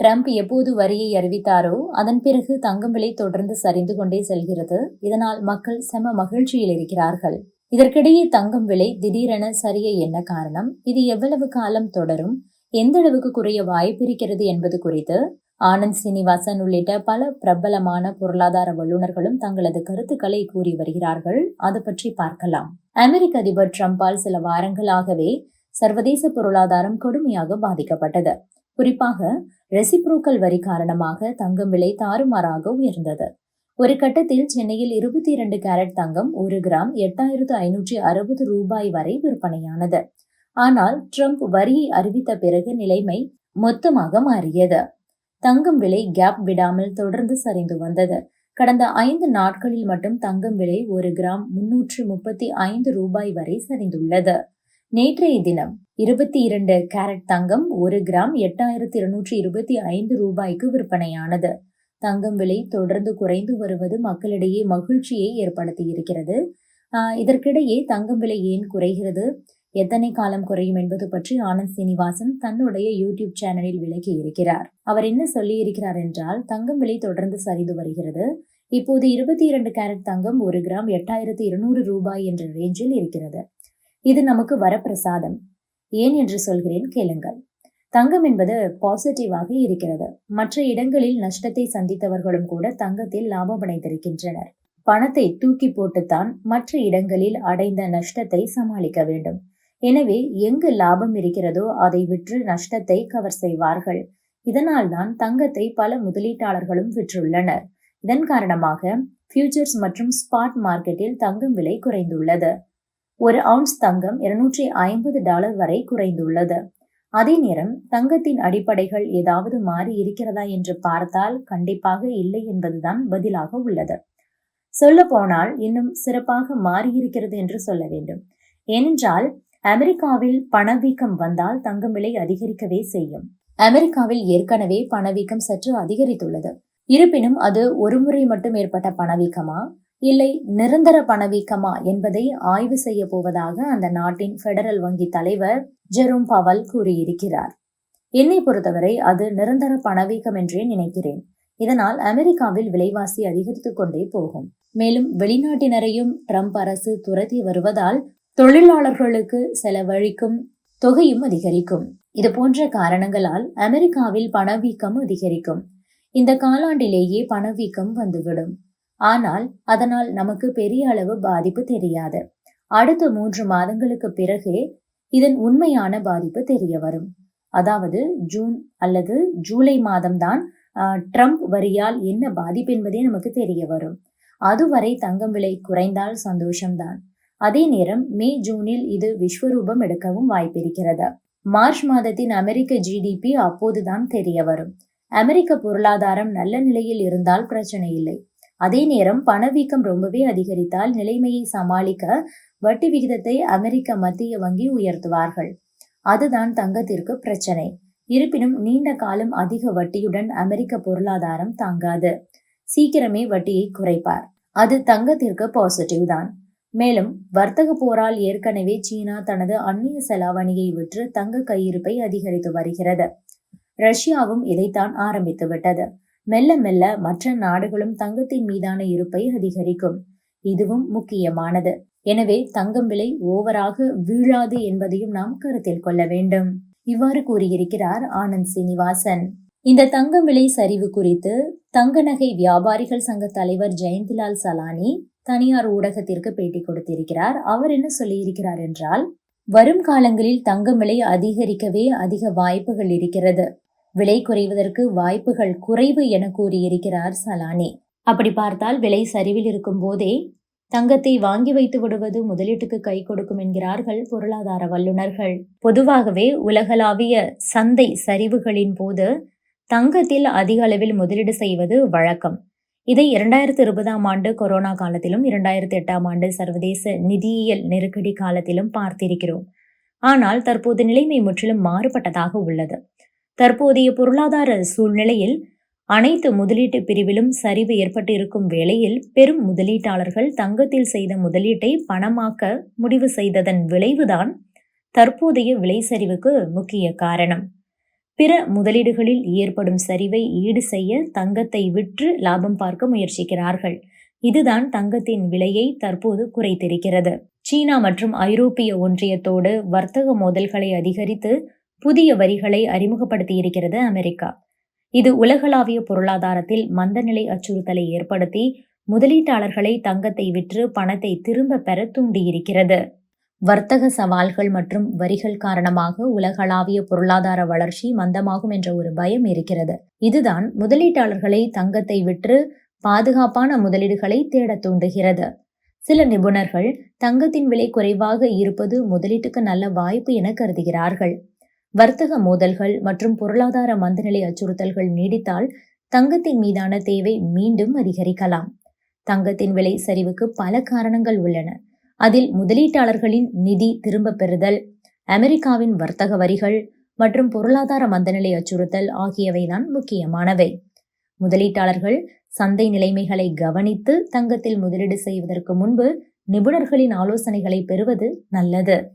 Trump எப்போது வரியை அறிவித்தாரோ அதன் பிறகு தங்கம் விலை தொடர்ந்து சரிந்து கொண்டே செல்கிறது. இதனால் மக்கள் செம மகிழ்ச்சியில் இருக்கிறார்கள். இதற்கிடையே தங்கம் விலை திடீரென சரிய என்ன காரணம்? இது எவ்வளவு காலம் தொடரும்? எந்த அளவுக்கு குறைய வாய்ப்பிருக்கிறது என்பது குறித்து ஆனந்த் சீனிவாசன் உள்ளிட்ட பல பிரபலமான பொருளாதார வல்லுநர்களும் தங்களது கருத்துக்களை கூறி வருகிறார்கள். அது பற்றி பார்க்கலாம். அமெரிக்க அதிபர் ட்ரம்பால் சில வாரங்களாகவே சர்வதேச பொருளாதாரம் கடுமையாக பாதிக்கப்பட்டது. குறிப்பாக ரெசிப்ரோக்கல் வரி காரணமாக தங்கம் விலை தாறுமாறாக உயர்ந்தது. ஒரு கட்டத்தில் சென்னையில் இருபத்தி இரண்டு கேரட் தங்கம் ஒரு கிராம் எட்டாயிரத்து ஐநூற்றி அறுபது ரூபாய் வரை விற்பனையானது. ஆனால் ட்ரம்ப் வரியை அறிவித்த பிறகு நிலைமை மொத்தமாக மாறியது. தங்கம் விலை கேப் விடாமல் தொடர்ந்து சரிந்து வந்தது. கடந்த ஐந்து நாட்களில் மட்டும் தங்கம் விலை ஒரு கிராம் முன்னூற்று முப்பத்தி ஐந்து ரூபாய் வரை சரிந்துள்ளது. நேற்றைய தினம் இருபத்தி இரண்டு கேரட் தங்கம் ஒரு கிராம் எட்டாயிரத்தி இருநூற்றி இருபத்தி ஐந்து ரூபாய்க்கு விற்பனையானது. தங்கம் விலை தொடர்ந்து குறைந்து வருவது மக்களிடையே மகிழ்ச்சியை ஏற்படுத்தி இருக்கிறது இதற்கிடையே தங்கம் விலை ஏன் குறைகிறது? எத்தனை காலம் குறையும் என்பது பற்றி ஆனந்த் சீனிவாசன் தன்னுடைய யூடியூப் சேனலில் விளக்கி இருக்கிறார். அவர் என்ன சொல்லி இருக்கிறார் என்றால் தங்கம் விலை தொடர்ந்து சரிந்து வருகிறது. இப்போது இருபத்தி இரண்டு கேரட் தங்கம் ஒரு கிராம் எட்டாயிரத்தி இருநூறு ரூபாய் என்ற ரேஞ்சில் இருக்கிறது. இது நமக்கு வரப்பிரசாதம். ஏன் என்று சொல்கிறேன் கேளுங்கள். தங்கம் என்பது பாசிட்டிவாக இருக்கிறது. மற்ற இடங்களில் நஷ்டத்தை சந்தித்தவர்களும் கூட தங்கத்தில் லாபம் அடைந்திருக்கின்றனர். பணத்தை தூக்கி போட்டுத்தான் மற்ற இடங்களில் அடைந்த நஷ்டத்தை சமாளிக்க வேண்டும். எனவே எங்கு லாபம் இருக்கிறதோ அதை விற்று நஷ்டத்தை கவர் செய்வார்கள். இதனால் தான் தங்கத்தை பல முதலீட்டாளர்களும் விற்றுள்ளனர். இதன் காரணமாக ஃபியூச்சர்ஸ் மற்றும் ஸ்பாட் மார்க்கெட்டில் தங்கம் விலை குறைந்துள்ளது. ஒரு அவுன்ஸ் தங்கம் இருநூற்றி ஐம்பது டாலர் வரை குறைந்துள்ளது. அதே நேரம் தங்கத்தின் அடிப்படைகள் ஏதாவது மாறி இருக்கிறதா என்று பார்த்தால் கண்டிப்பாக இல்லை என்பதுதான் பதிலாக உள்ளது. சொல்ல போனால் இன்னும் சிறப்பாக மாறியிருக்கிறது என்று சொல்ல வேண்டும். ஏனென்றால் அமெரிக்காவில் பணவீக்கம் வந்தால் தங்கம் விலை அதிகரிக்கவே செய்யும். அமெரிக்காவில் ஏற்கனவே பணவீக்கம் சற்று அதிகரித்துள்ளது. இருப்பினும் அது ஒரு முறை மட்டும் ஏற்பட்ட பணவீக்கமா? இல்லை நிரந்தர பணவீக்கமா என்பதை ஆய்வு செய்ய போவதாக அந்த நாட்டின் பெடரல் வங்கி தலைவர் ஜெரும் பவல் கூறியிருக்கிறார். என்னை பொறுத்தவரை அது நிரந்தர பணவீக்கம் என்றே நினைக்கிறேன். இதனால் அமெரிக்காவில் விலைவாசி அதிகரித்து கொண்டே போகும். மேலும் வெளிநாட்டினரையும் ட்ரம்ப் அரசு துரத்தி வருவதால் தொழிலாளர்களுக்கு செலவழிக்கும் தொகையும் அதிகரிக்கும். இது போன்ற காரணங்களால் அமெரிக்காவில் பணவீக்கம் அதிகரிக்கும். இந்த காலாண்டிலேயே பணவீக்கம் வந்துவிடும். ஆனால் அதனால் நமக்கு பெரிய அளவு பாதிப்பு தெரியாது. அடுத்த மூன்று மாதங்களுக்கு பிறகே இதன் உண்மையான பாதிப்பு தெரிய வரும். அதாவது ஜூன் அல்லது ஜூலை மாதம்தான் ட்ரம்ப் வரியால் என்ன பாதிப்பு என்பதே நமக்கு தெரிய வரும். அதுவரை தங்கம் விலை குறைந்தால் சந்தோஷம்தான். அதே நேரம் மே ஜூனில் இது விஸ்வரூபம் எடுக்கவும் வாய்ப்பிருக்கிறது. மார்ச் மாதத்தின் அமெரிக்க ஜிடிபி அப்போதுதான் தெரிய வரும். அமெரிக்க பொருளாதாரம் நல்ல நிலையில் இருந்தால் பிரச்சனை இல்லை. அதே நேரம் பணவீக்கம் ரொம்பவே அதிகரித்தால் நிலைமையை சமாளிக்க வட்டி விகிதத்தை அமெரிக்க மத்திய வங்கி உயர்த்துவார்கள். அதுதான் தங்கத்திற்கு பிரச்சனை. இருப்பினும் நீண்ட காலம் அதிக வட்டியுடன் அமெரிக்க பொருளாதாரம் தாங்காது. சீக்கிரமே வட்டியை குறைப்பார். அது தங்கத்திற்கு பாசிட்டிவ் தான். மேலும் வர்த்தக போரால் ஏற்கனவே சீனா தனது அந்நிய செலாவணியை விற்று தங்க கையிருப்பை அதிகரித்து வருகிறது. ரஷ்யாவும் இதைத்தான் ஆரம்பித்து விட்டது. மெல்ல மெல்ல மற்ற நாடுகளும் தங்கத்தின் மீதான இருப்பை அதிகரிக்கும். இதுவும் முக்கியமானது. எனவே தங்கம் விலை ஓவராக வீழாது என்பதையும் நாம் கருத்தில் கொள்ள வேண்டும். இவ்வாறு கூறியிருக்கிறார் ஆனந்த் சீனிவாசன். இந்த தங்கம் விலை சரிவு குறித்து தங்க நகை வியாபாரிகள் சங்க தலைவர் ஜெயந்திலால் சலானி தனியார் ஊடகத்திற்கு பேட்டி கொடுத்திருக்கிறார். அவர் என்ன சொல்லியிருக்கிறார் என்றால் வரும் காலங்களில் தங்கம் விலை அதிகரிக்கவே அதிக வாய்ப்புகள் இருக்கிறது. விலை குறைவதற்கு வாய்ப்புகள் குறைவு என கூறியிருக்கிறார் சலானி. அப்படி பார்த்தால் விலை சரிவில் இருக்கும் போதே தங்கத்தை வாங்கி வைத்து விடுவது முதலீட்டுக்கு கை கொடுக்கும் என்கிறார்கள் பொருளாதார வல்லுநர்கள். பொதுவாகவே உலகளாவிய சந்தை சரிவுகளின் போது தங்கத்தில் அதிக அளவில் முதலீடு செய்வது வழக்கம். இதை இரண்டாயிரத்தி இருபதாம் ஆண்டு கொரோனா காலத்திலும் இரண்டாயிரத்தி எட்டாம் ஆண்டு சர்வதேச நிதியியல் நெருக்கடி காலத்திலும் பார்த்திருக்கிறோம். ஆனால் தற்போது நிலைமை முற்றிலும் மாறுபட்டதாக உள்ளது. தற்போதைய பொருளாதார சூழ்நிலையில் அனைத்து முதலீட்டு பிரிவிலும் சரிவு ஏற்பட்டிருக்கும் வேளையில் பெரும் முதலீட்டாளர்கள் தங்கத்தில் செய்த முதலீட்டை பணமாக்க முடிவு செய்ததன் விளைவுதான் தற்போதைய விலை சரிவுக்கு முக்கிய காரணம். பிற முதலீடுகளில் ஏற்படும் சரிவை ஈடு செய்ய தங்கத்தை விற்று லாபம் பார்க்க முயற்சிக்கிறார்கள். இதுதான் தங்கத்தின் விலையை தற்போது குறைத்திருக்கிறது. சீனா மற்றும் ஐரோப்பிய ஒன்றியத்தோடு வர்த்தக மோதல்களை அதிகரித்து புதிய வரிகளை அறிமுகப்படுத்தியிருக்கிறது அமெரிக்கா. இது உலகளாவிய பொருளாதாரத்தில் மந்தநிலை அச்சுறுத்தலை ஏற்படுத்தி முதலீட்டாளர்களை தங்கத்தை விற்று பணத்தை திரும்ப பெற தூண்டியிருக்கிறது. வர்த்தக சவால்கள் மற்றும் வரிகள் காரணமாக உலகளாவிய பொருளாதார வளர்ச்சி மந்தமாகும் என்ற ஒரு பயம் இருக்கிறது. இதுதான் முதலீட்டாளர்களை தங்கத்தை விற்று பாதுகாப்பான முதலீடுகளை தேட தூண்டுகிறது. சில நிபுணர்கள் தங்கத்தின் விலை குறைவாக இருப்பது முதலீட்டுக்கு நல்ல வாய்ப்பு என கருதுகிறார்கள். வர்த்தக மோதல்கள் மற்றும் பொருளாதார மந்தநிலை அச்சுறுத்தல்கள் நீடித்தால் தங்கத்தின் மீதான தேவை மீண்டும் அதிகரிக்கலாம். தங்கத்தின் விலை சரிவுக்கு பல காரணங்கள் உள்ளன. அதில் முதலீட்டாளர்களின் நிதி திரும்ப பெறுதல் அமெரிக்காவின் வர்த்தக வரிகள் மற்றும் பொருளாதார மந்தநிலை அச்சுறுத்தல் ஆகியவைதான் முக்கியமானவை. முதலீட்டாளர்கள் சந்தை நிலைமைகளை கவனித்து தங்கத்தில் முதலீடு செய்வதற்கு முன்பு நிபுணர்களின் ஆலோசனைகளை பெறுவது நல்லது.